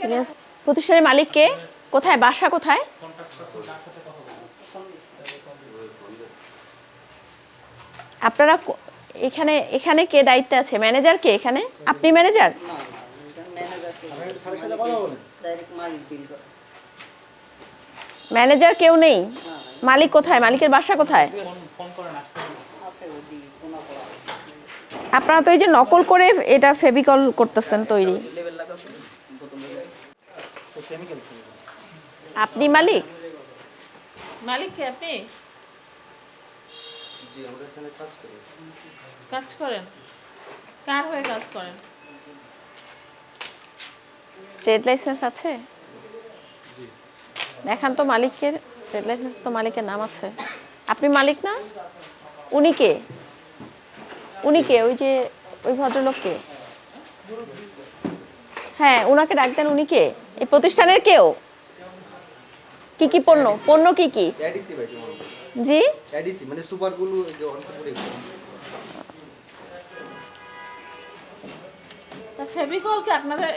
ইলিয়াস প্রতিষ্ঠানের মালিক কে কোথায় বাসা কোথায়? আপনারা কো- এখানে এখানে কে দায়িত্বে আছে? ম্যানেজার কে এখানে? আপনি ম্যানেজার? ম্যানেজার ডাইরেক্ট মালিক ডিল করে। ম্যানেজার কেউ নেই? মালিক কোথায়? মালিকের বাসা কোথায়? আছে ওদিকে কোনা করা আপনারা তো এই যে নকল করে এটা ফেভিকল করতেছেন তৈরি। আপনি মালিক? মালিক কে আপনি? কাজ করেন? কার হয়ে কাজ করেন? ট্রেড লাইসেন্স আছে? দেখান তো মালিককে ট্রেড লাইসেন্স তো মালিকের নাম আছে। আপনি মালিক না? উনি কে? উনি কে? ওই যে ওই ভদ্রলোক কে? হ্যাঁ ওনাকে ডাক দেন উনি কে? এই প্রতিষ্ঠানের কেউ? কি কি পণ্য? পণ্য কি কি? জি? এডিসি মানে সুপারগুলো যে অন্তপুরে তা ফেভিকল কি আপনাদের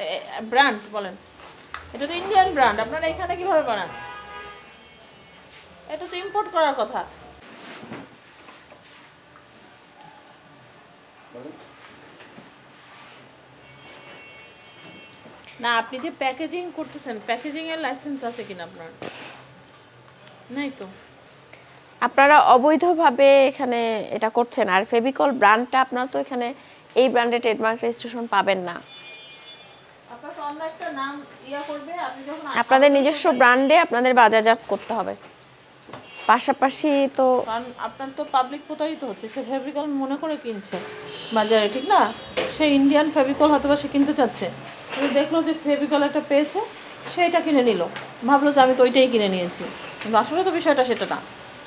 ব্র্যান্ড বলেন? এটা তো ইন্ডিয়ান ব্র্যান্ড আপনারা এখানে কীভাবে বানান? এটা তো ইম্পোর্ট করার কথা। না আপনি যে প্যাকেজিং করতেছেন প্যাকেজিং এর লাইসেন্স আছে কিনা আপনার? নাই তো। আপনারা অবৈধভাবে এখানে এটা করছেন আর ফেভিকল ব্র্যান্ডটা আপনার তো এখানে এই ব্র্যান্ডে ট্রেডমার্ক রেজিস্ট্রেশন পাবেন না। আপনার তো অন্য একটা নাম ইয়া করবে আপনি যখন আপনাদের নিজস্ব ব্র্যান্ডে আপনাদের বাজারজাত করতে হবে। পাশাপাশি তো আপনার তো পাবলিক প্রতারিত হচ্ছে সে ফেভিকল মনে করে কিনছে। বাজারে ঠিক না? সে ইন্ডিয়ান ফেভিকল হয়তো সে কিনতে চাচ্ছে। কিন্তু দেখল যে ফেভিকল একটা পেয়েছে সেইটা কিনে নিল। ভাবলো যে আমি তো ওইটাই কিনে নিয়েছি। কিন্তু আসলে তো বিষয়টা সেটা না।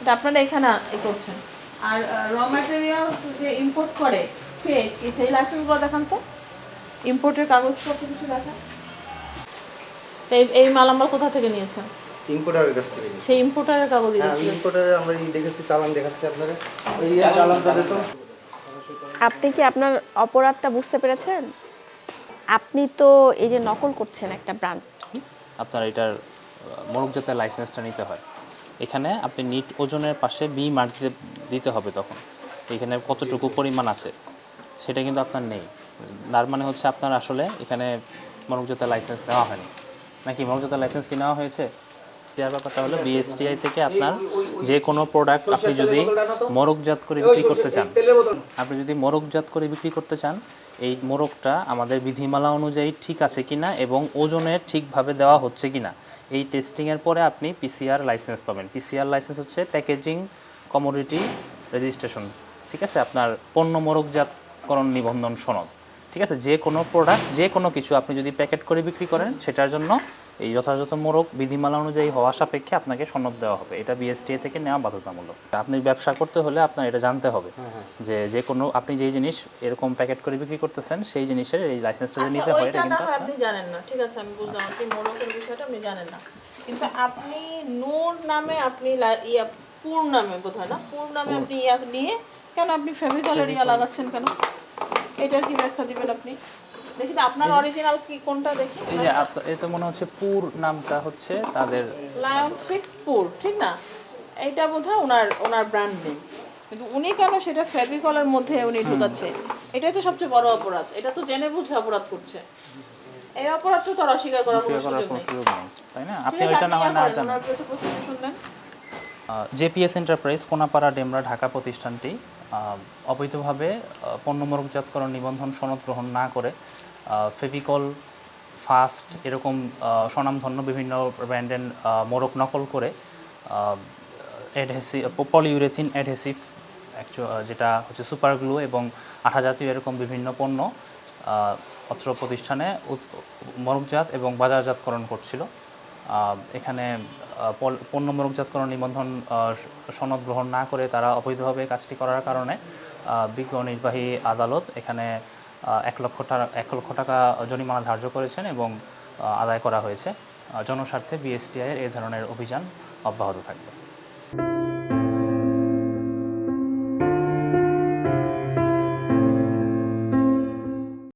এটা আপনারা এখানে এ করছেন। আর র ম্যাটেরিয়ালস যে ইম্পোর্ট করে কে? কি সেই লাইসেন্সগুলো দেখান তো। ইম্পোর্টের কাগজপত্র কিছু দেখান। এই এই মালামাল কোথা থেকে নিয়েছেন? ইম্পোর্টারের কাছ থেকে সেই ইম্পোর্টারের কাগজই হ্যাঁ ইম্পোর্টারে আমরা এই দেখেছি চালান দেখাচ্ছি আপনারা এই চালানটা তো। আপনি কি আপনার অপরাধটা বুঝতে পেরেছেন? আপনি তো এই যে নকল করছেন একটা ব্র্যান্ড আপনার এটার মোরগজাতের লাইসেন্সটা নিতে হয়। এখানে আপনি নিট ওজনের পাশে বি মার্ক দিতে হবে তখন। এখানে কতটুকু পরিমাণ আছে, সেটা কিন্তু আপনার নেই। তার মানে হচ্ছে আপনার আসলে এখানে জাতের লাইসেন্স নেওয়া হয়নি। নাকি জাতের লাইসেন্স কি নেওয়া হয়েছে? দেওয়ার ব্যাপারটা হলো বিএসটিআই থেকে আপনার যে কোনো প্রোডাক্ট আপনি যদি মোরগজাত করে বিক্রি করতে চান। আপনি যদি মোরগজাত করে বিক্রি করতে চান, এই মোরগটা আমাদের বিধিমালা অনুযায়ী ঠিক আছে কিনা এবং ওজনে ঠিকভাবে দেওয়া হচ্ছে কিনা, এই টেস্টিংয়ের পরে আপনি পিসিআর লাইসেন্স পাবেন। পিসিআর লাইসেন্স হচ্ছে প্যাকেজিং কমোডিটি রেজিস্ট্রেশন ঠিক আছে? আপনার পণ্য মোরগজাতকরণ নিবন্ধন সনদ। ঠিক আছে? যে কোনো প্রোডাক্ট যে কোনো কিছু আপনি যদি প্যাকেট করে বিক্রি করেন সেটার জন্য এই যথাযথ মোরগ বিধিমালা অনুযায়ী হওয়া সাপেক্ষে আপনাকে সনদ দেওয়া হবে। এটা বিএসটিএ থেকে নেওয়া বাধ্যতামূলক। আপনি ব্যবসা করতে হলে আপনার এটা জানতে হবে যে যে কোনো আপনি যেই জিনিস এরকম প্যাকেট করে বিক্রি করতেছেন সেই জিনিসের এই লাইসেন্সটা নিতে আচ্ছা, হয় এটা কিন্তু আপনি জানেন না। ঠিক আছে আমি বুঝলাম আপনি মোরকের বিষয়টা আপনি জানেন না। কিন্তু আপনি নূর নামে আপনি ইয়া পুর নামে বোধহয় না? পুর নামে আপনি ইয়া নিয়ে কেন আপনি ফেভিকলের ইয়া লাগাচ্ছেন কেন? এটার কি ব্যাখ্যা দিবেন আপনি? দেখি আপনার অরিজিনাল কি কোনটা দেখি? এই যে আপ- এ তো মনে হচ্ছে পুর নামটা হচ্ছে তাদের লায়ন ফিক্স পুর ঠিক না? এইটা বোধহয় ওনার ওনার ব্র্যান্ড নেম কিন্তু উনি কেন সেটা ফেভিকলের মধ্যে উনি ঢুকাচ্ছে? এটাই তো সবচেয়ে বড় অপরাধ। এটা তো জেনে বুঝে অপরাধ করছে। এই অপরাধ তো তার অস্বীকার করার কোনো সুযোগ নেই। তাই না? আপনি ওইটা না হয় না জানেন। শুনলেন। জেপিএস এন্টারপ্রাইজ কোনাপাড়া ডেমরা ঢাকা প্রতিষ্ঠানটি অবৈধভাবে পণ্য মোরগজাতকরণ নিবন্ধন সনদ গ্রহণ না করে ফেভিকল, ফাস্ট এরকম স্বনামধন্য বিভিন্ন ব্র্যান্ডের মোরগ নকল করে অ্যাডহেসিভ পলিউরেথিন অ্যাডহেসিভ যেটা হচ্ছে সুপার গ্লু এবং আঠা জাতীয় এরকম বিভিন্ন পণ্য অত্র প্রতিষ্ঠানে মরকজাত এবং বাজারজাতকরণ করছিল। এখানে পণ্য মরকজাতকরণ নিবন্ধন সনদ গ্রহণ না করে তারা অবৈধভাবে কাজটি করার কারণে বিজ্ঞ নির্বাহী আদালত এখানে এক লক্ষ টাকা, এক লক্ষ টাকা জরিমানা ধার্য করেছেন এবং আদায় করা হয়েছে। জনস্বার্থে বিএসটিআইয়ের এই ধরনের অভিযান অব্যাহত থাকবে।